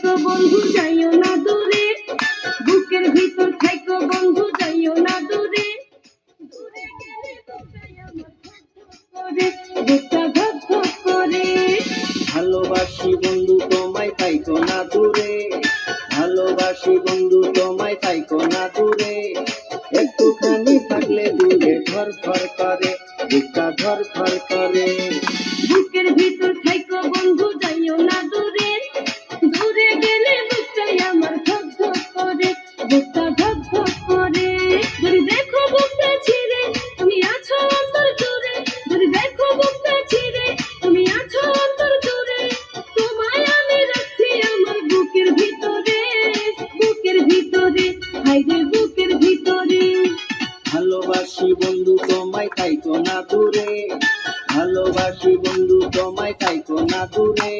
বন্ধু যাইও না দূরে। বুকের ভিতর থাইকো বন্ধু যাইও না দূরে। দূরে গেলে বুকটাই আমার ধক ধক করে বুকটা ধক ধক করে। ভালোবাসি বন্ধু তোমায় তাইকো না দূরে। ভালোবাসি বন্ধু তোমায় তাইকো না দূরে। একটুখানি থাকলে দূরে ধর ধর করে বুকটা ধর ধর করে। বুকের ভিতর থাইকো বন্ধু ভালোবাসি বন্ধু তোমায় তাইকো না দূরে। ভালোবাসি বন্ধু তোমায় তাইকো না দূরে।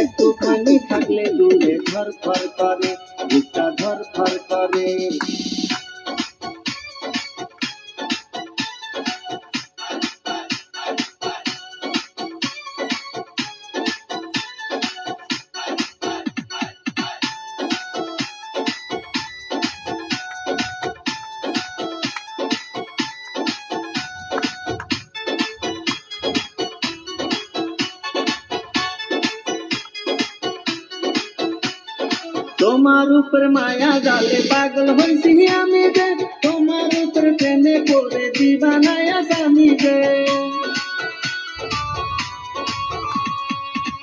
একটুখানি থাকলে দূরে, ধর করে বুকটা ধর ধর করে তোমার উপর মায়া জালে পাগল হয়েছি আমি যে। তোমার উপর প্রেমে পড়ে দিবানায় স্বামী যে।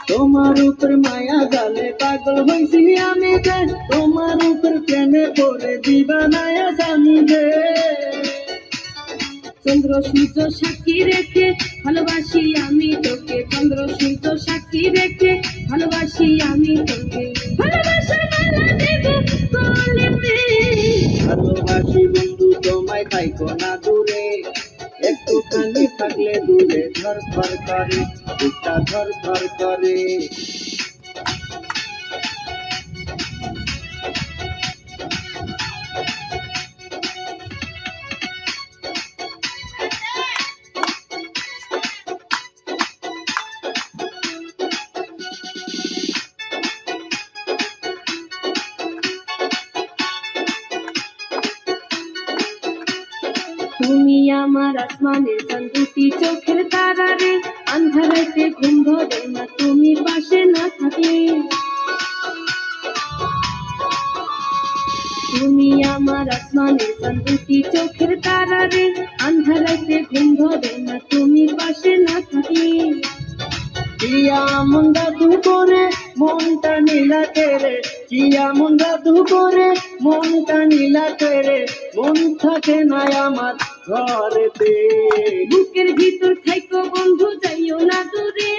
তোমার উপর মায়া জালে পাগল হয়েছি আমি যে। তোমার উপর প্রেমে পড়ে দিবানায় স্বামী যে। চন্দ্র, সূর্য, সাক্ষী রেখে ভালোবাসি আমি তোকে। চন্দ্র, সূর্য, সাক্ষী রেখে ভালোবাসি আমি তোকে। তোমায় পাইকো না দূরে একটুখানি থাকলে দূরে ধর ধর করে বুকটা ধর ধর করে তুমি আমার আসমানের চাঁদ দুটি চোখের তারা রে আন্ধারাইতে ঘুম ধরে না তুমি পাশে না থাকলে। তুমি আমার আসমানের চাঁদ দুটি চোখের তারা রে আন্ধারাইতে ঘুম ধরে না তুমি পাশে না থাকলে। কিয়া মন দাদু করে মনটা নীলা তেরে, কিয়া মন দাদু করে মন থাকে না আমার ঘরেতে বুকের ভিতর থাইকো বন্ধু যাইও না দূরে।